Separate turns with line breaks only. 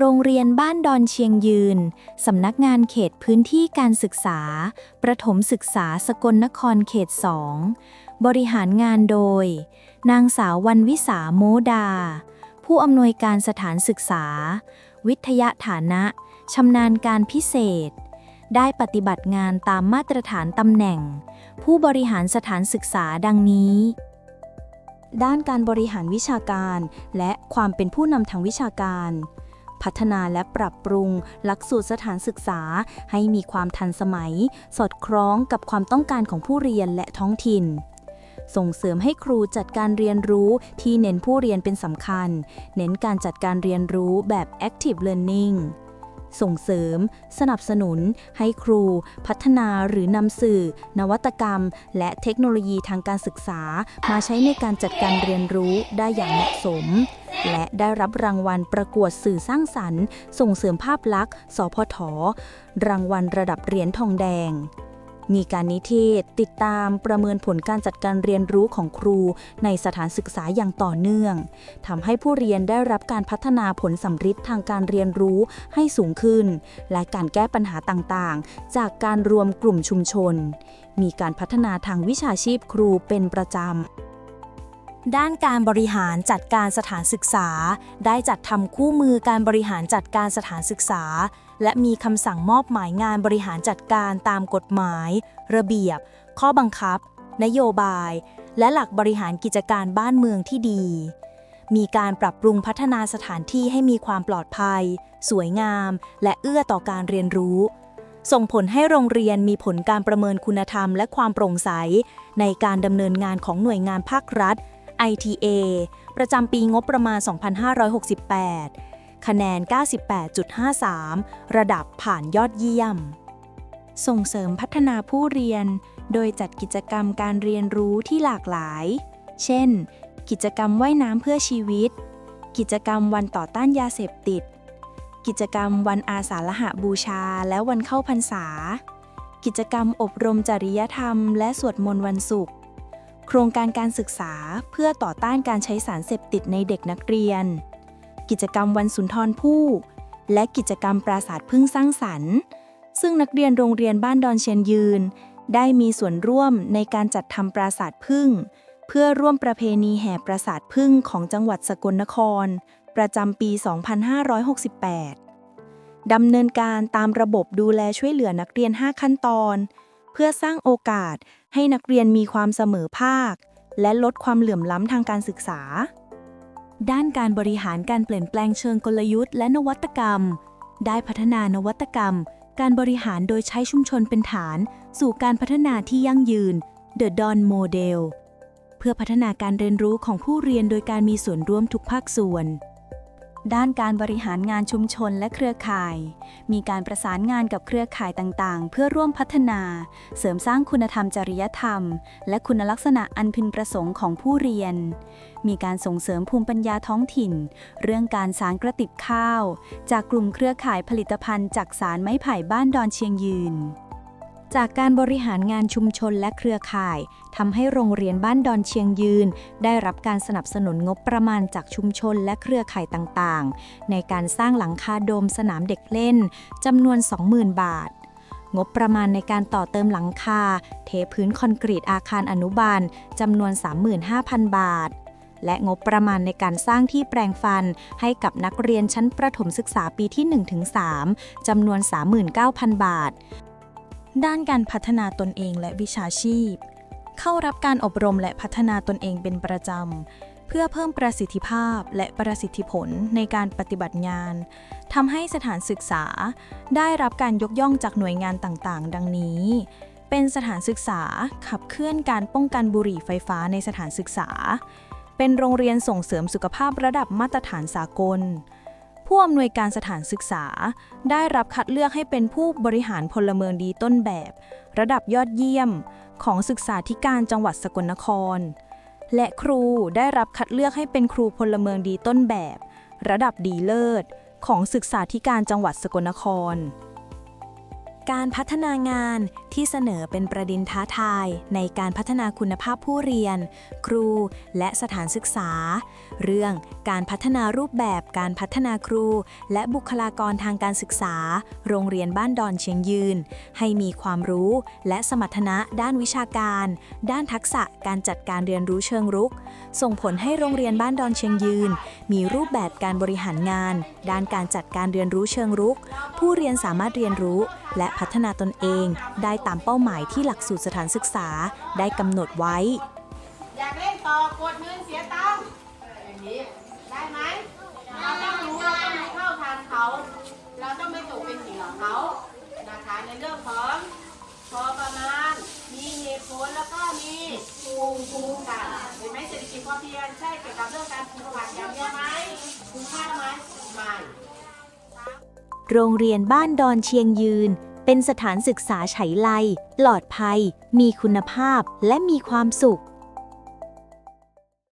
โรงเรียนบ้านดอนเชียงยืน สำนักงานเขตพื้นที่การศึกษา ประถมศึกษาสกลนครเขต2บริหารงานโดย นางสาววันวิสาโมดา ผู้อำนวยการสถานศึกษา วิทยาฐานะชำนาญการพิเศษ ได้ปฏิบัติงานตามมาตรฐานตำแหน่ง ผู้บริหารสถานศึกษาดังนี้ ด้านการบริหารวิชาการ และความเป็นผู้นำทางวิชาการ พัฒนาและปรับปรุง หลักสูตรสถานศึกษาให้มีความทันสมัย สอดคล้องกับความต้องการของผู้เรียนและท้องถิ่นส่งเสริมให้ครูจัดการเรียนรู้ที่เน้นผู้เรียนเป็นสำคัญ เน้นการจัดการเรียนรู้แบบ active learning ส่งเสริม สนับสนุน ให้ครู พัฒนาหรือนำสื่อ นวัตกรรม และเทคโนโลยีทางการศึกษา มาใช้ในการจัดการเรียนรู้ได้อย่างเหมาะสม และได้รับรางวัลประกวดสื่อสร้างสรรค์ ส่งเสริมภาพลักษณ์ สพทรางวัลระดับเหรียญทองแดง มีการนิเทศ ติดตามประเมินผลการจัดการเรียนรู้ของครูในสถานศึกษาอย่างต่อเนื่องทำให้ผู้เรียนได้รับการพัฒนาผลสัมฤทธิ์ทางการเรียนรู้ให้สูงขึ้น และการแก้ปัญหาต่างๆ จากการรวมกลุ่มชุมชน มีการพัฒนาทางวิชาชีพครูเป็นประจำ ด้านการบริหารจัดการสถานศึกษา ได้จัดทำคู่มือการบริหารจัดการสถานศึกษา และมีคำสั่งมอบหมายงานบริหารจัดการตามกฎหมาย ระเบียบ ข้อบังคับ นโยบาย และหลักบริหารกิจการบ้านเมืองที่ดี มีการปรับปรุงพัฒนาสถานที่ให้มีความปลอดภัย สวยงาม และเอื้อต่อการเรียนรู้ส่งผลให้โรงเรียนมีผลการประเมินคุณธรรมและความโปร่งใส ในการดำเนินงานของหน่วยงานภาครัฐ ITA ประจำปีงบประมาณ 2568 คะแนน 98.53 ระดับผ่านยอดเยี่ยม ส่งเสริมพัฒนาผู้เรียน โดยจัดกิจกรรมการเรียนรู้ที่หลากหลาย เช่น กิจกรรมว่ายน้ำเพื่อชีวิต กิจกรรมวันต่อต้านยาเสพติด กิจกรรมวันอาสาฬหบูชาและวันเข้าพรรษา กิจกรรมอบรมจริยธรรมและสวดมนต์วันศุกร์ โครงการการศึกษาเพื่อต่อต้านการใช้สารเสพติดในเด็กนักเรียน กิจกรรมวันสุนทรภู่และกิจกรรมปราสาทพึ่งสร้างสรรค์ ซึ่งนักเรียนโรงเรียนบ้านดอนเชียนยืน ได้มีส่วนร่วมในการจัดทำปราสาทพึ่ง เพื่อร่วมประเพณีแห่ปราสาทพึ่งของจังหวัดสกลนคร ประจำปี 2568ดำเนินการตามระบบดูแลช่วยเหลือนักเรียน 5 ขั้นตอน เพื่อสร้างโอกาสให้นักเรียนมีความเสมอภาค และลดความเหลื่อมล้ำทางการศึกษา ด้านการบริหารการเปลี่ยนแปลงเชิงกลยุทธ์และนวัตกรรม ได้พัฒนานวัตกรรม การบริหารโดยใช้ชุมชนเป็นฐาน สู่การพัฒนาที่ยั่งยืน The Don Model เพื่อพัฒนาการเรียนรู้ของผู้เรียนโดยการมีส่วนร่วมทุกภาคส่วน ด้านการบริหารงานชุมชนและเครือข่าย มีการประสานงานกับเครือข่ายต่างๆ เพื่อร่วมพัฒนา เสริมสร้างคุณธรรมจริยธรรม และคุณลักษณะอันพึงประสงค์ของผู้เรียน มีการส่งเสริมภูมิปัญญาท้องถิ่น เรื่องการสารกระติบข้าว จากกลุ่มเครือข่ายผลิตภัณฑ์จากสารไม้ไผ่บ้านดอนเชียงยืน จากการบริหารงานชุมชนและเครือข่ายทำให้โรงเรียนบ้านดอนเชียงยืน ได้รับการสนับสนุนงบประมาณจากชุมชนและเครือข่ายต่างๆ ในการสร้างหลังคาโดมสนามเด็กเล่นจำนวน 20,000 บาท งบประมาณในการต่อเติมหลังคา เทพื้นคอนกรีตอาคารอนุบาลจำนวน 35,000 บาทและงบประมาณในการสร้างที่แปลงฟัน ให้กับนักเรียนชั้นประถมศึกษาปีที่ 1-3จำนวน 39,000 บาท ด้านการพัฒนาตนเองและวิชาชีพ เข้ารับการอบรมและพัฒนาตนเองเป็นประจำ เพื่อเพิ่มประสิทธิภาพและประสิทธิผลในการปฏิบัติงานทำให้สถานศึกษา ได้รับการยกย่องจากหน่วยงานต่างๆ ดังนี้ เป็นสถานศึกษาขับเคลื่อนการป้องกันบุหรี่ไฟฟ้าในสถานศึกษา เป็นโรงเรียนส่งเสริมสุขภาพระดับมาตรฐานสากล ผู้อำนวยการสถานศึกษา ได้รับคัดเลือกให้เป็นผู้บริหารพลเมืองดีต้นแบบ ระดับยอดเยี่ยมของศึกษาธิการจังหวัดสกลนคร และครูได้รับคัดเลือกให้เป็นครูพลเมืองดีต้นแบบ ระดับดีเลิศ ของศึกษาธิการจังหวัดสกลนคร การพัฒนางานที่เสนอเป็นประเด็นท้าทายในการพัฒนาคุณภาพผู้เรียน ครูและสถานศึกษา เรื่องการพัฒนารูปแบบการพัฒนาครู และบุคลากรทางการศึกษา โรงเรียนบ้านดอนเชียงยืน ให้มีความรู้และสมรรถนะด้านวิชาการ ด้านทักษะการจัดการเรียนรู้เชิงรุก ส่งผลให้โรงเรียนบ้านดอนเชียงยืน มีรูปแบบการบริหารงาน ด้านการจัดการเรียนรู้เชิงรุก ผู้เรียนสามารถเรียนรู้และพัฒนาตนเองได้ตามเป้าหมายที่หลักสูตรสถานศึกษาได้กำหนดไว้
อยากเล่นต่อกดเงินเสียตังค์อย่างนี้ได้ไหมเราต้องรู้เราต้องรู้เท่าทันเขา เราต้องไม่ตกเป็นเหยื่อเขานะคะในเรื่องของพอประมาณมีเหตุผลแล้วก็มีภูมิคุ้มกันเห็นไหมเศรษฐกิจพอเพียงใช่เกี่ยวกับเรื่องการปลูกผักอย่างเดียวไหมคุ้มค่าไหมไม่
โรงเรียนบ้านดอนเชียงยืน เป็นสถานศึกษาไฉไลปลอดภัย มีคุณภาพและมีความสุข